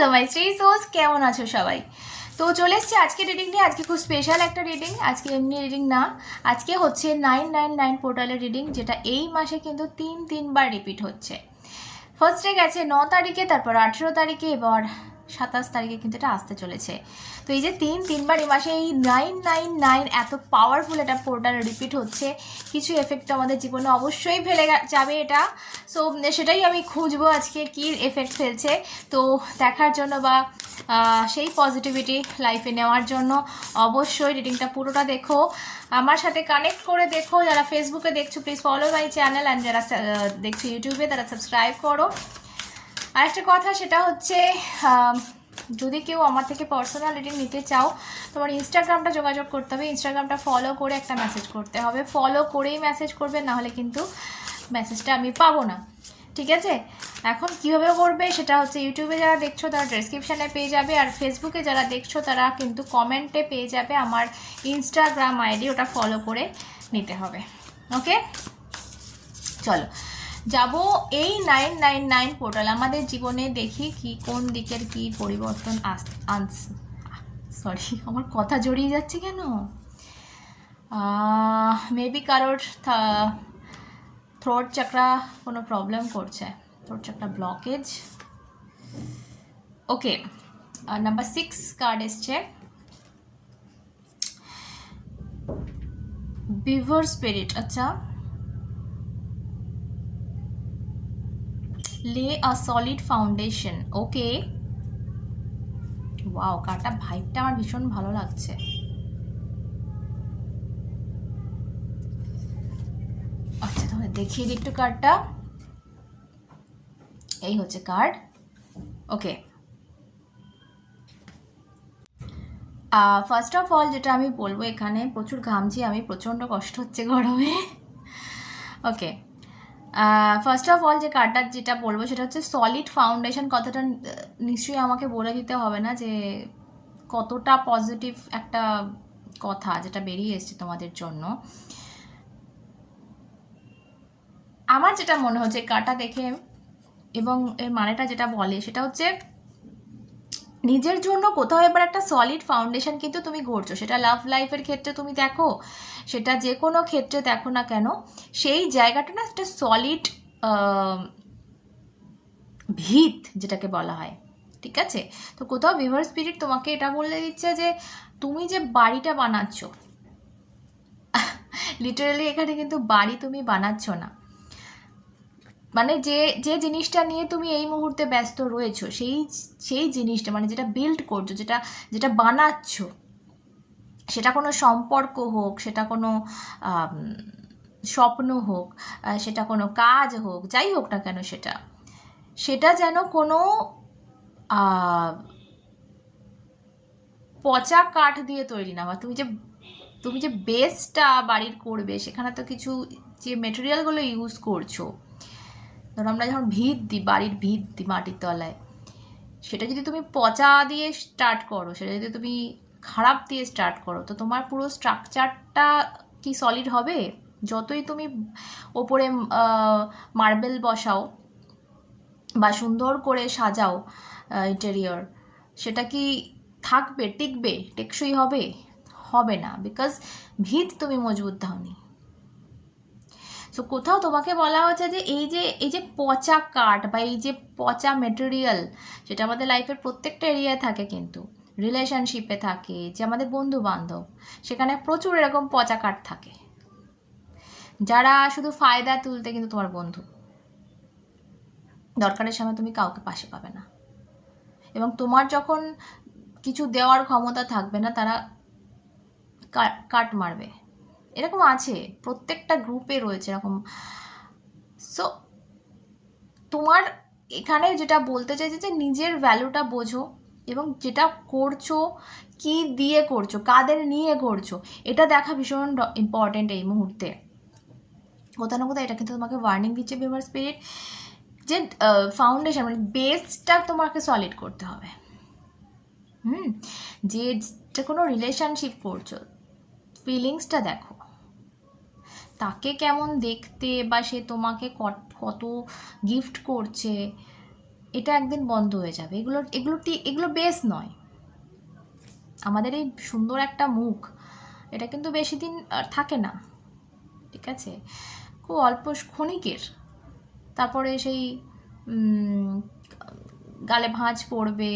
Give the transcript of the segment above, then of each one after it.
Hello my Shri সোজ কেমন আছো সবাই? তো চলে এসছি আজকে রিডিং নিয়ে। আজকে খুব স্পেশাল একটা রিডিং আজকে এমনি রিডিং না। আজকে হচ্ছে নাইন নাইন নাইন পোর্টালের রিডিং যেটা এই মাসে কিন্তু তিন তিনবার রিপিট হচ্ছে। ফার্স্টে গেছে ন তারিখে, তারপর আঠেরো তারিখে, এবার সাতাশ তারিখে কিন্তু এটা আসতে চলেছে। তো এই যে তিন, তিনবার এই মাসে এই নাইন নাইন নাইন এত পাওয়ারফুল এটা পোর্টাল রিপিট হচ্ছে, কিছু এফেক্ট আমাদের জীবনে অবশ্যই ফেলে যাবে এটা। সো সেটাই আমি খুঁজবো আজকে কী এফেক্ট ফেলছে। তো দেখার জন্য বা সেই পজিটিভিটি লাইফে নেওয়ার জন্য অবশ্যই রিডিংটা পুরোটা দেখো। আমার সাথে কানেক্ট করে দেখো। যারা ফেসবুকে দেখছ please follow my channel and যারা দেখছ ইউটিউবে তারা সাবস্ক্রাইব করো। আরেকটা কথা, সেটা হচ্ছে যদি কেউ আমার থেকে পার্সোনাল রিডিং নিতে চাও, তোমার ইনস্টাগ্রামটা যোগাযোগ করতে হবে। ইনস্টাগ্রামটা ফলো করে একটা মেসেজ করতে হবে। ফলো করেই মেসেজ করবে নাহলে কিন্তু মেসেজটা আমি পাবো না। ঠিক আছে? এখন কীভাবে করবে, সেটা হচ্ছে ইউটিউবে যারা দেখছ, তারা ডেসক্রিপশানে পেয়ে যাবে। আর ফেসবুকে যারা দেখছ, তারা কিন্তু কমেন্টে পেয়ে যাবে আমার ইনস্টাগ্রাম আইডি ওটা ফলো করে নিতে হবে। ওকে চলো। যাব এই নাইন নাইন নাইন পোর্টাল আমাদের জীবনে দেখি কি, কোন দিকের কি পরিবর্তন আস আনস সরি আমার কথা জড়িয়ে যাচ্ছে কেন? মেবি কারোর থ্রোট চাকরা কোনো প্রবলেম করছে। Throat চাকরা blockage okay number six card এসছে। বিভার স্পিরিট আচ্ছা। Lay a solid foundation okay wow কার্ডটা ভাইবটা আমার ভীষণ ভালো লাগছে। আচ্ছা তাহলে দেখিয়ে দিই একটু কার্ডটা এই হচ্ছে card okay first of all যেটা আমি বলব এখানে প্রচুর ঘামছি, আমি প্রচণ্ড কষ্ট হচ্ছে গরমে। ওকে ফার্স্ট অফ অল যে কার্ডটা যেটা বলব সেটা হচ্ছে সলিড ফাউন্ডেশন কথাটা নিশ্চয়ই আমাকে বলে দিতে হবে না যে কতটা পজিটিভ একটা কথা যেটা বেরিয়ে এসছে তোমাদের জন্য। আমার যেটা মনে হচ্ছে কাটা দেখে এবং এর মানেটা যেটা বলে সেটা হচ্ছে নিজের জন্য কোথাও এবার একটা সলিড ফাউন্ডেশন কিন্তু তুমি গড়ছো। সেটা লাভ লাইফের ক্ষেত্রে তুমি দেখো, সেটা যে কোনো ক্ষেত্রে দেখো না কেন, সেই জায়গাটা না একটা সলিড ভিত যেটাকে বলা হয়, ঠিক আছে? তো কোথাও ভিভার স্পিরিট তোমাকে এটা বলে দিচ্ছে যে, তুমি যে বাড়িটা বানাচ্ছ লিটারালি এখানে কিন্তু বাড়ি তুমি বানাচ্ছ না। মানে যে যে জিনিসটা নিয়ে তুমি এই মুহূর্তে ব্যস্ত রয়েছো, সেই সেই জিনিসটা মানে যেটা বিল্ড করছ, যেটা যেটা বানাচ্ছ, সেটা কোনো সম্পর্ক হোক, সেটা কোনো স্বপ্ন হোক সেটা কোনো কাজ হোক, যাই হোক না কেন সেটা সেটা যেন কোনো পচা কাঠ দিয়ে তৈরি না বা তুমি যে তুমি যে বেসটা বাড়ির করবে, সেখানে তো কিছু যে মেটেরিয়ালগুলো ইউজ করছ ধরো আমরা যখন ভিত দিই বাড়ির ভিত দিই মাটির তলায়, সেটা যদি তুমি পচা দিয়ে স্টার্ট করো, সেটা যদি তুমি খারাপ দিয়ে স্টার্ট করো, তো তোমার পুরো স্ট্রাকচারটা কি সলিড হবে? যতই তুমি ওপরে মার্বেল বসাও বা সুন্দর করে সাজাও ইন্টেরিয়র সেটা কি থাকবে, টিকবে, টেকসই হবে? হবে না বিকজ ভিত তুমি মজবুত দাওনি। সো কোথাও তোমাকে বলা হচ্ছে যে এই যে এই যে পচা কাঠ বা এই যে পচা মেটেরিয়াল সেটা আমাদের লাইফের প্রত্যেকটা এরিয়ায় থাকে কিন্তু। রিলেশনশিপে থাকে, যে আমাদের বন্ধু বান্ধব সেখানে প্রচুর এরকম পচা কাঠ থাকে। যারা শুধু ফায়দা তুলতে কিন্তু তোমার বন্ধু। দরকারের সময় তুমি কাউকে পাশে পাবে না। এবং তোমার যখন কিছু দেওয়ার ক্ষমতা থাকবে না, তারা কাট মারবে। এরকম আছে, প্রত্যেকটা গ্রুপে রয়েছে এরকম। সো তোমার এখানে যেটা বলতে চাইছে যে নিজের ভ্যালুটা বোঝো এবং যেটা করছ, কি দিয়ে করছ, কাদের নিয়ে করছ, এটা দেখা ভীষণ ইম্পর্টেন্ট এই মুহূর্তে। কোথাও না কোথাও এটা কিন্তু তোমাকে ওয়ার্নিং দিচ্ছে বিভার স্পিরিট যে ফাউন্ডেশন মানে বেসটা তোমাকে সলিড করতে হবে। হুম? যে কোনো রিলেশনশিপ করছ ফিলিংসটা দেখো। তাকে কেমন দেখতে বা সে তোমাকে কত গিফট করছে, এটা একদিন বন্ধ হয়ে যাবে। এগুলো এগুলো এগুলো বেশ নয়। আমাদের এই সুন্দর একটা মুখ, এটা কিন্তু বেশি দিন থাকে না, ঠিক আছে? খুব অল্প ক্ষণিকের। তারপরে সেই গালে ভাঁজ পড়বে,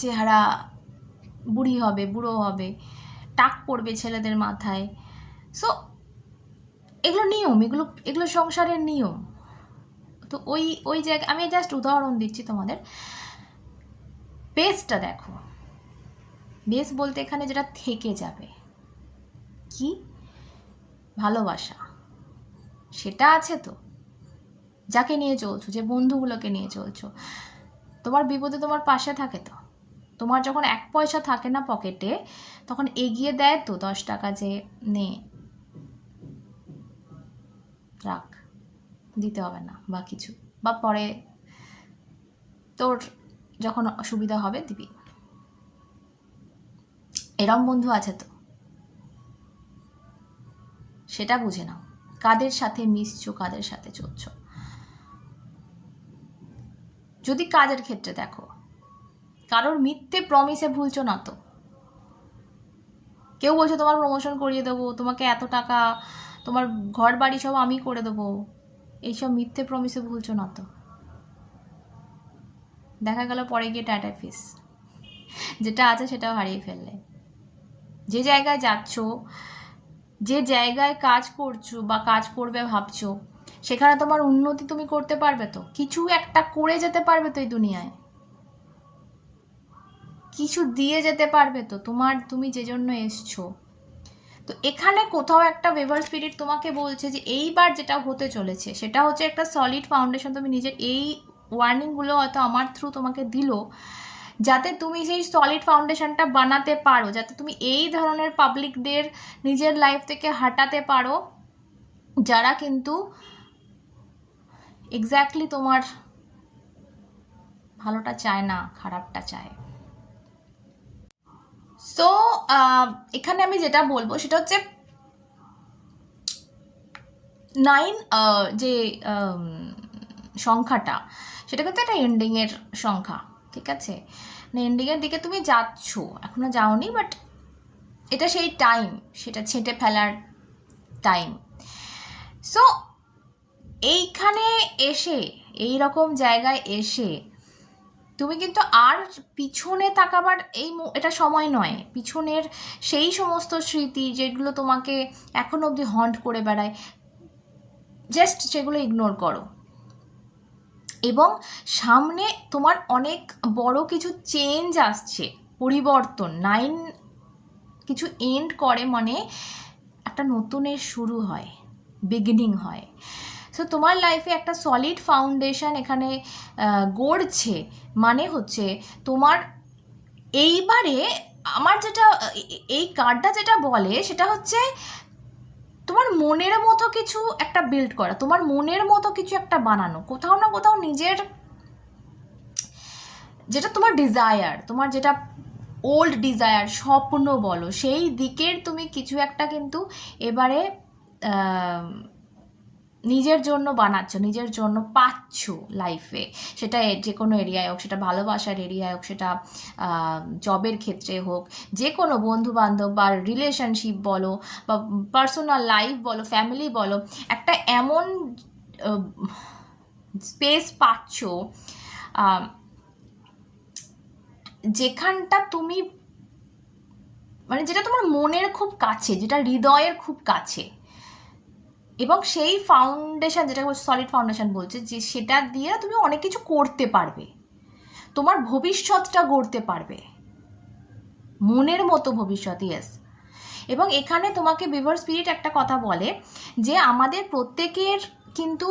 চেহারা বুড়ি হবে, বুড়ো হবে, টাক পড়বে ছেলেদের মাথায়। সো এগুলো নিয়ম, এগুলো এগুলো সংসারের নিয়ম। তো ওই ওই জায়গা, আমি জাস্ট উদাহরণ দিচ্ছি তোমাদের। বেসটা দেখো। বেস বলতে এখানে যেটা থেকে যাবে। কি? ভালোবাসা। সেটা আছে তো। যাকে নিয়ে চলছো, যে বন্ধুগুলোকে নিয়ে চলছো। তোমার বিপদে তোমার পাশে থাকে তো। তোমার যখন এক পয়সা থাকে না পকেটে তখন এগিয়ে দেয় তো দশ টাকা যে নে। রাখ দিতে হবে না বা কিছু। বা পরে তোর যখন অসুবিধা হবে দিবি। এরম বন্ধু আছে তো। সেটা বুঝে নাও। কাদের সাথে মিশছো, কাদের সাথে চলছো। যদি কাজের ক্ষেত্রে দেখো, কারোর মিথ্যে প্রমিসে ভুলছো না তো। কেউ বলছে, তোমার প্রমোশন করিয়ে দেবো, তোমাকে এত টাকা তোমার ঘর বাড়ি সব আমি করে দেবো। এইসব মিথ্যে প্রমিসে ভুলছো না তো। দেখা গেল পরে গিয়ে টাটা ফিস। যেটা আছে সেটাও হারিয়ে ফেললে। যে জায়গায় যাচ্ছ, যে জায়গায় কাজ করছ বা কাজ করবে ভাবছ, সেখানে তোমার উন্নতি তুমি করতে পারবে তো। কিছু একটা করে যেতে পারবে তো এই দুনিয়ায়। কিছু দিয়ে যেতে পারবে তো। তোমার, তুমি যে জন্য এসছো তো এখানে কোথাও একটা ওয়েভার স্পিরিট তোমাকে বলছে যে এইবার যেটা হতে চলেছে, সেটা হচ্ছে একটা সলিড ফাউন্ডেশন তুমি নিজের এই ওয়ার্নিংগুলো হয়তো আমার থ্রু তোমাকে দিল, যাতে তুমি সেই সলিড ফাউন্ডেশনটা বানাতে পারো, যাতে তুমি এই ধরনের পাবলিকদের নিজের লাইফ থেকে হাঁটাতে পারো, যারা কিন্তু এক্স্যাক্টলি তোমার ভালোটা চায় না, খারাপটা চায়। সো এখানে আমি যেটা বলব সেটা হচ্ছে নাইন যে সংখ্যাটা সেটা কিন্তু একটা এন্ডিংয়ের সংখ্যা, ঠিক আছে? মানে এন্ডিংয়ের দিকে তুমি যাচ্ছ, এখনও যাওনি বাট এটা সেই টাইম সেটা ছেঁটে ফেলার টাইম সো এইখানে এসে এই রকম জায়গায় এসে তুমি কিন্তু আর পিছনে তাকাবার এই এটা সময় নয়। পিছনের সেই সমস্ত স্মৃতি যেগুলো তোমাকে এখন অবধি হন্ট করে বেড়ায় জাস্ট সেগুলো ইগনোর করো। এবং সামনে তোমার অনেক বড় কিছু চেঞ্জ আসছে, পরিবর্তন নাইন কিছু এন্ড করে মানে একটা নতুনের শুরু হয় বিগিনিং হয়। সো তোমার লাইফে একটা সলিড ফাউন্ডেশন এখানে গড়ছে। মানে হচ্ছে, তোমার এইবারে আমার যেটা, এই কার্ডটা যেটা বলে, সেটা হচ্ছে তোমার মনের মতো কিছু একটা বিল্ড করা, তোমার মনের মতো কিছু একটা বানানো। কোথাও না কোথাও নিজের যেটা তোমার ডিজায়ার তোমার যেটা ওল্ড ডিজায়ার স্বপ্ন বলো, সেই দিকের তুমি কিছু একটা কিন্তু এবারে নিজের জন্য বানাচ্ছ, নিজের জন্য পাচ্ছ লাইফে সেটা যে কোনো এরিয়ায় হোক, সেটা ভালোবাসার এরিয়ায় হোক, সেটা জবের ক্ষেত্রে হোক, যে কোনো বন্ধু বান্ধব বা রিলেশনশিপ বলো বা পার্সোনাল লাইফ বলো ফ্যামিলি বলো, একটা এমন স্পেস পাচ্ছ যেখানটা তুমি মানে যেটা তোমার মনের খুব কাছে, যেটা হৃদয়ের খুব কাছে। এবং সেই ফাউন্ডেশন যেটা সলিড ফাউন্ডেশন বলছে, যে সেটা দিয়ে তুমি অনেক কিছু করতে পারবে। তোমার ভবিষ্যৎটা গড়তে পারবে। মনের মতো ভবিষ্যৎ ইয়েস এবং এখানে তোমাকে বিভার স্পিরিট একটা কথা বলে, যে আমাদের প্রত্যেকের কিন্তু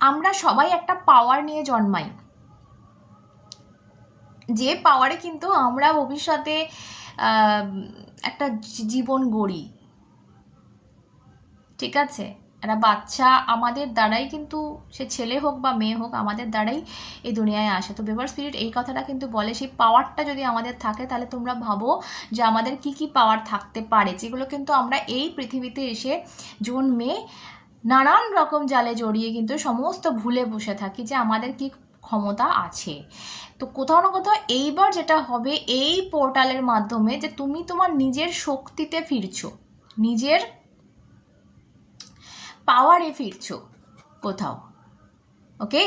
আমরা সবাই একটা পাওয়ার নিয়ে জন্মাই। যে পাওয়ারে কিন্তু আমরা ভবিষ্যতে একটা জীবন গড়ি। ঠিক আছে? একটা বাচ্চা আমাদের দ্বারাই কিন্তু সে ছেলে হোক বা মেয়ে হোক, আমাদের দ্বারাই এই দুনিয়ায় আসে। তো বেবার স্পিরিট এই কথাটা কিন্তু বলে, সেই পাওয়ারটা যদি আমাদের থাকে, তাহলে তোমরা ভাবো যে আমাদের কি কি পাওয়ার থাকতে পারে, যেগুলো কিন্তু আমরা এই পৃথিবীতে এসে জন্মে নানান রকম জালে জড়িয়ে কিন্তু সমস্ত ভুলে বসে থাকি যে আমাদের কি ক্ষমতা আছে। তো কোথাও না কোথাও এইবার যেটা হবে, এই পোর্টালের মাধ্যমে যে তুমি তোমার নিজের শক্তিতে ফিরছো, নিজের পাওয়ারে ফিরছো কোথাও ওকে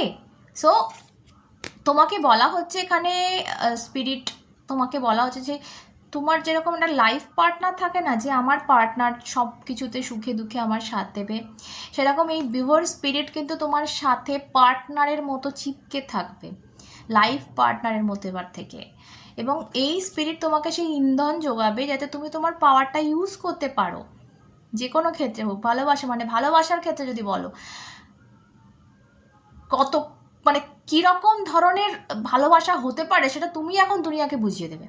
সো তোমাকে বলা হচ্ছে এখানে স্পিরিট তোমাকে বলা হচ্ছে যে তোমার যেরকম একটা লাইফ পার্টনার থাকে না, যে আমার পার্টনার সব কিছুতে সুখে দুঃখে আমার সাথ দেবে, সেরকম এই বিভোর স্পিরিট কিন্তু তোমার সাথে পার্টনারের মতো চিপকে থাকবে লাইফ পার্টনারের মতো এবার থেকে। এবং এই স্পিরিট তোমাকে সেই ইন্ধন যোগাবে যাতে তুমি তোমার পাওয়ারটা ইউজ করতে পারো। যে কোনো ক্ষেত্রে হোক, ভালোবাসা মানে ভালোবাসার ক্ষেত্রে যদি বলো, কত মানে কীরকম ধরনের ভালোবাসা হতে পারে সেটা তুমি এখন দুনিয়াকে বুঝিয়ে দেবে।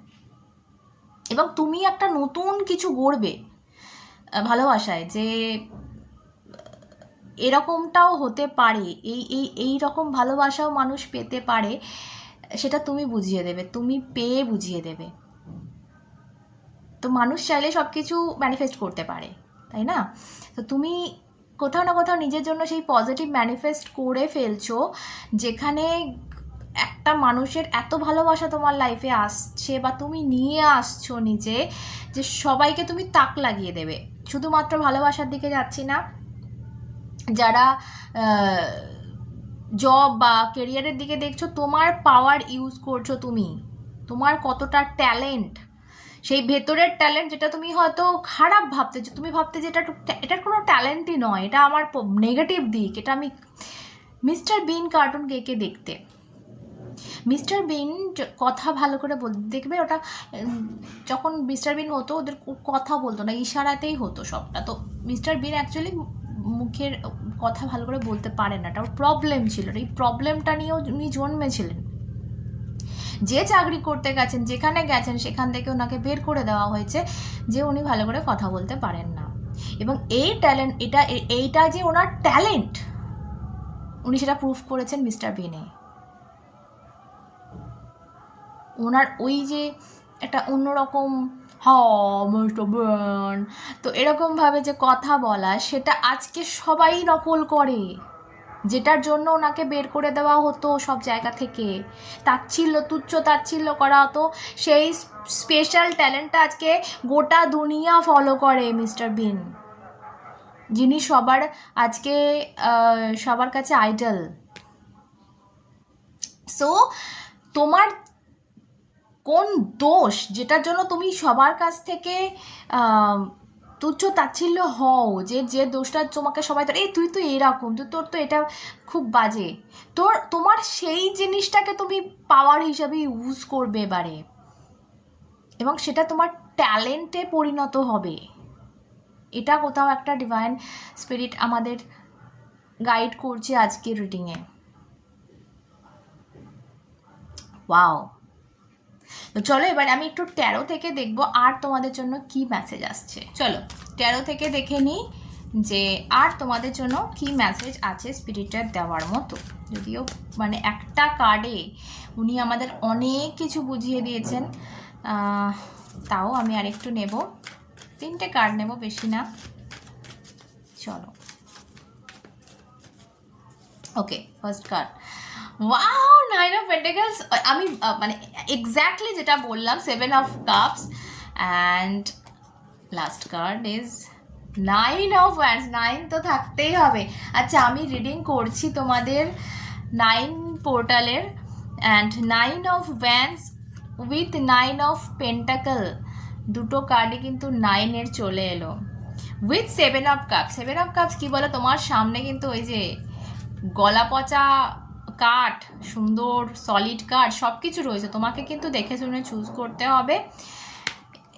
এবং তুমি একটা নতুন কিছু গড়বে ভালোবাসায় যে এরকমটাও হতে পারে, এই এই এই রকম ভালোবাসাও মানুষ পেতে পারে, সেটা তুমি বুঝিয়ে দেবে, তুমি পেয়ে বুঝিয়ে দেবে। তো মানুষ চাইলে সব কিছু ম্যানিফেস্ট করতে পারে। তাই না? তো তুমি কোথাও না কোথাও নিজের জন্য সেই পজিটিভ ম্যানিফেস্ট করে ফেলছো, যেখানে একটা মানুষের এত ভালোবাসা তোমার লাইফে আসছে বা তুমি নিয়ে আসছো নিজে, যে সবাইকে তুমি তাক লাগিয়ে দেবে। শুধুমাত্র ভালোবাসার দিকে যাচ্ছি না, যারা জব বা কেরিয়ারের দিকে দেখছ, তোমার পাওয়ার ইউজ করছ তুমি। তোমার কতটা ট্যালেন্ট সেই ভেতরের ট্যালেন্ট যেটা তুমি হয়তো খারাপ ভাবতে যে, তুমি ভাবতে যে এটা এটার কোনো ট্যালেন্টই নয়। এটা আমার নেগেটিভ দিক। এটা আমি মিস্টার বিন কার্টুন কে কে দেখতে। মিস্টার বিন কথা ভালো করে বল, দেখবে ওটা যখন মিস্টার বিন হতো, ওদের কথা বলতো না, ইশারাতেই হতো সবটা। তো মিস্টার বিন অ্যাকচুয়ালি মুখের কথা ভালো করে বলতে পারে না। এটা ওর প্রবলেম ছিল। এই প্রবলেমটা নিয়েও উনি জন্মেছিলেন। যে চাকরি করতে গেছেন, যেখানে গেছেন, সেখান থেকে ওনাকে বের করে দেওয়া হয়েছে যে উনি ভালো করে কথা বলতে পারেন না। এবং এই ট্যালেন্ট এটা, এইটা যে ওনার ট্যালেন্ট উনি সেটা প্রুফ করেছেন মিস্টার বিনে। ওনার ওই যে একটা অন্যরকম, হ মিস্টার বেন তো এরকমভাবে যে কথা বলা, সেটা আজকে সবাই নকল করে। যেটার জন্য ওনাকে বের করে দেওয়া হতো সব জায়গা থেকে। তাচ্ছিল্য, তুচ্ছ তাচ্ছিল্য করা হতো। সেই স্পেশাল ট্যালেন্টটা আজকে গোটা দুনিয়া ফলো করে মিস্টার বিন যিনি সবার আজকে সবার কাছে আইডল সো তোমার কোন দোষ যেটার জন্য তুমি সবার কাছ থেকে তুচ্ছ তাচ্ছিল্য হও যে যে দোষটা তোমাকে সবাই ধরে, এই তুই তো এরকম তুই তোর তো এটা খুব বাজে। তোর, তোমার সেই জিনিসটাকে তুমি পাওয়ার হিসাবে ইউজ করবে এবারে। এবং সেটা তোমার ট্যালেন্টে পরিণত হবে। এটা কোথাও একটা ডিভাইন স্পিরিট আমাদের গাইড করছে আজকের রিডিংয়ে ওয়াও তো চলো এবার আমি একটু ট্যারো থেকে দেখব আর তোমাদের জন্য কি মেসেজ আসছে। চলো ট্যারো থেকে দেখে নিই যে আর তোমাদের জন্য কি মেসেজ আছে স্পিরিটের দেওয়ার মতো। যদিও মানে একটা কার্ডে উনি আমাদের অনেক কিছু বুঝিয়ে দিয়েছেন তাও আমি আরেকটু নেব। তিনটে কার্ড নেব, বেশি না। চলো। Okay first card wow nine of pentacles আমি মানে এক্স্যাক্টলি যেটা বললাম seven of cups and last card is nine of wands nine তো থাকতেই হবে। আচ্ছা আমি রিডিং করছি তোমাদের নাইন পোর্টালের and nine of wands with nine of pentacle দুটো কার্ডই কিন্তু নাইনের চলে এলো। With seven of cup seven of cups কী বলো? তোমার সামনে কিন্তু ওই যে গলা পচা কাঠ, সুন্দর সলিড কাঠ সব কিছু রয়েছে। তোমাকে কিন্তু দেখে শুনে চুজ করতে হবে।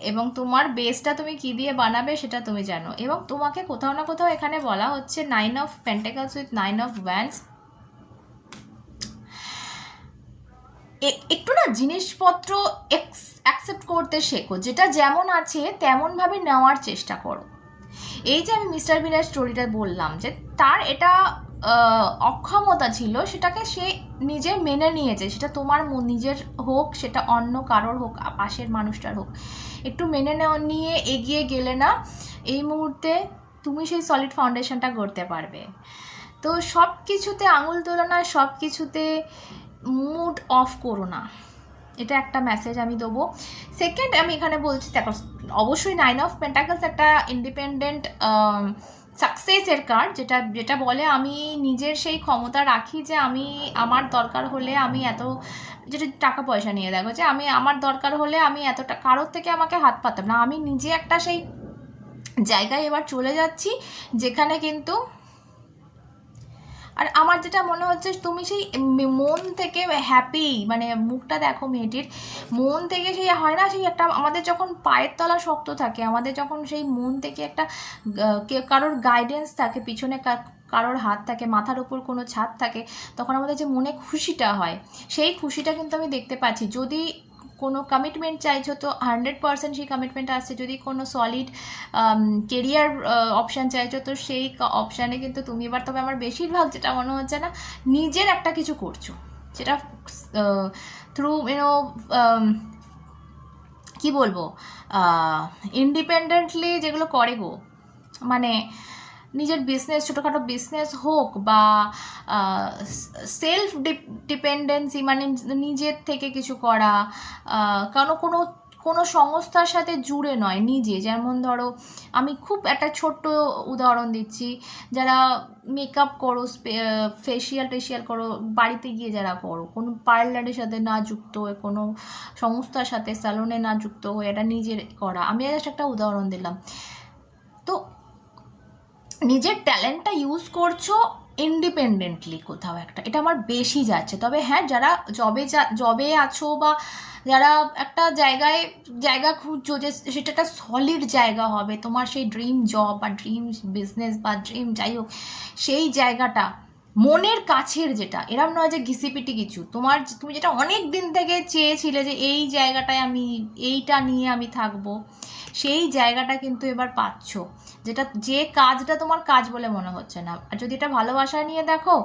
এবং তোমার বেসটা তুমি কি দিয়ে বানাবে সেটা তুমি জানো। এবং তোমাকে কোথাও না কোথাও এখানে বলা হচ্ছে nine of pentacles with nine of wands একটু না জিনিসপত্র অ্যাকসেপ্ট করতে শেখো। যেটা যেমন আছে, তেমনভাবে নেওয়ার চেষ্টা করো। এই যে আমি মিস্টার বিনের স্টোরিটা বললাম যে তার এটা অক্ষমতা ছিল, সেটাকে সে নিজে মেনে নিয়েছে। সেটা তোমার নিজের হোক, সেটা অন্য কারোর হোক পাশের মানুষটার হোক। একটু মেনে নিয়ে এগিয়ে গেলে না, এই মুহূর্তে তুমি সেই সলিড ফাউন্ডেশনটা গড়তে পারবে। তো সব কিছুতে আঙুল তোলো না সব কিছুতে মুড অফ করো না। এটা একটা মেসেজ আমি দেবো। সেকেন্ড আমি এখানে বলছি, দেখো, অবশ্যই নাইন অফ পেন্টাকলস একটা ইন্ডিপেন্ডেন্ট সাকসেসের কার্ড যেটা যেটা বলে আমি নিজের সেই ক্ষমতা রাখি যে আমি আমার দরকার হলে আমি এত, যেটা টাকা পয়সা নিয়ে দেখো যে আমি আমার দরকার হলে আমি এতটা কারোর থেকে আমাকে হাত পাতাম না। আমি নিজে একটা সেই জায়গায় এবার চলে যাচ্ছি যেখানে কিন্তু আর আমার যেটা মনে হচ্ছে, তুমি সেই মন থেকে হ্যাপি মানে মুখটা দেখো মেয়েটির, মন থেকে সেই হয় না সেই একটা, আমাদের যখন পায়ের তলা শক্ত থাকে, আমাদের যখন সেই মন থেকে একটা কারোর গাইডেন্স থাকে, পিছনে কারোর হাত থাকে, মাথার উপর কোনো ছাদ থাকে, তখন আমাদের যে মনে খুশিটা হয়, সেই খুশিটা কিন্তু আমি দেখতে পাচ্ছি। যদি কোনো কমিটমেন্ট চাইছো তো হান্ড্রেড পার্সেন্ট সেই কমিটমেন্ট আসছে। যদি কোনো সলিড কেরিয়ার অপশান চাইছো তো সেই অপশানে কিন্তু তুমি এবার, তবে আমার বেশিরভাগ যেটা মনে হচ্ছে না, নিজের একটা কিছু করছ। যেটা থ্রু ইউনো কি বলব? ইন্ডিপেন্ডেন্টলি যেগুলো করে গো মানে নিজের বিজনেস ছোটোখাটো বিজনেস হোক বা সেলফ ডিপেন্ডেন্সি মানে নিজের থেকে কিছু করা কারণ কোনো কোনো সংস্থার সাথে জুড়ে নয়, নিজে। যেমন ধরো, আমি খুব একটা ছোট্ট উদাহরণ দিচ্ছি, যারা মেকআপ করো ফেসিয়াল টেসিয়াল করো, বাড়িতে গিয়ে যারা করো, কোনো পার্লারের সাথে না যুক্ত হয়ে, কোনো সংস্থার সাথে স্যালনে না যুক্ত হয়ে, এটা নিজের করা। আমি জাস্ট একটা উদাহরণ দিলাম। তো নিজের ট্যালেন্টটা ইউজ করছ ইন্ডিপেন্ডেন্টলি কোথাও একটা। এটা আমার বেশি যাচ্ছে। তবে হ্যাঁ যারা জবে জবে আছো বা যারা একটা জায়গায়, জায়গা খুঁজছো যে সেটা একটা সলিড জায়গা হবে, তোমার সেই ড্রিম জব বা ড্রিম বিজনেস বা ড্রিম যাই হোক, সেই জায়গাটা মনের কাছের যেটা, এরম নয় যে ঘিসিপিটি কিছু। তোমার তুমি যেটা অনেক দিন থেকে চেয়েছিলে যে এই জায়গাটায় আমি, এইটা নিয়ে আমি থাকব, সেই জায়গাটা কিন্তু এবার পাচ্ছ। যেটা, যে কাজটা তোমার কাজ বলে মনে হচ্ছে না। আর যদি এটা ভালোবাসা নিয়ে দেখো,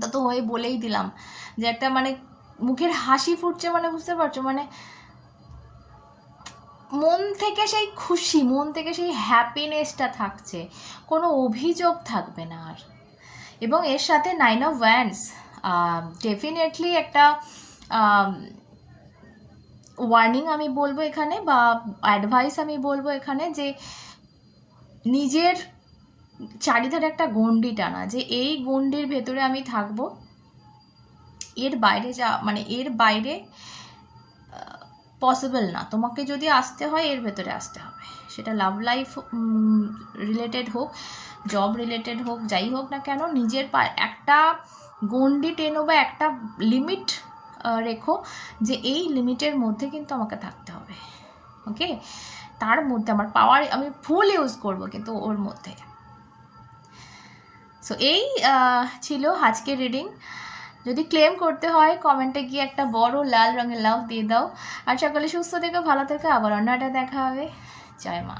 তা তো হয়ে বলেই দিলাম যে একটা মানে মুখের হাসি ফুটছে মানে বুঝতে পারছ? মানে মন থেকে সেই খুশি, মন থেকে সেই হ্যাপিনেসটা থাকছে। কোনো অভিযোগ থাকবে না আর। এবং এর সাথে নাইন অফ ওয়ান্স ডেফিনেটলি একটা ওয়ার্নিং আমি বলব এখানে বা অ্যাডভাইস আমি বলব এখানে যে নিজের চারিধারে একটা গণ্ডি টানা যে এই গণ্ডির ভেতরে আমি থাকব। এর বাইরে যা মানে এর বাইরে পসিবল না। তোমাকে যদি আসতে হয়, এর ভেতরে আসতে হবে। সেটা লাভ লাইফ রিলেটেড হোক জব রিলেটেড হোক, যাই হোক না কেন, নিজের একটা গণ্ডি টেনো বা একটা লিমিট রেখো যে এই লিমিটের মধ্যে কিন্তু আমাকে থাকতে হবে। ওকে তার মধ্যে আমার পাওয়ার আমি ফুল ইউজ করব কিন্তু ওর মধ্যে। সো এই ছিল আজকের রিডিং যদি ক্লেম করতে হয় কমেন্টে গিয়ে একটা বড় লাল রঙের লাভ দিয়ে দাও। আর সকলে সুস্থ থেকে, ভালো থেকে। আবার অন্যটা দেখা হবে। জয় মা।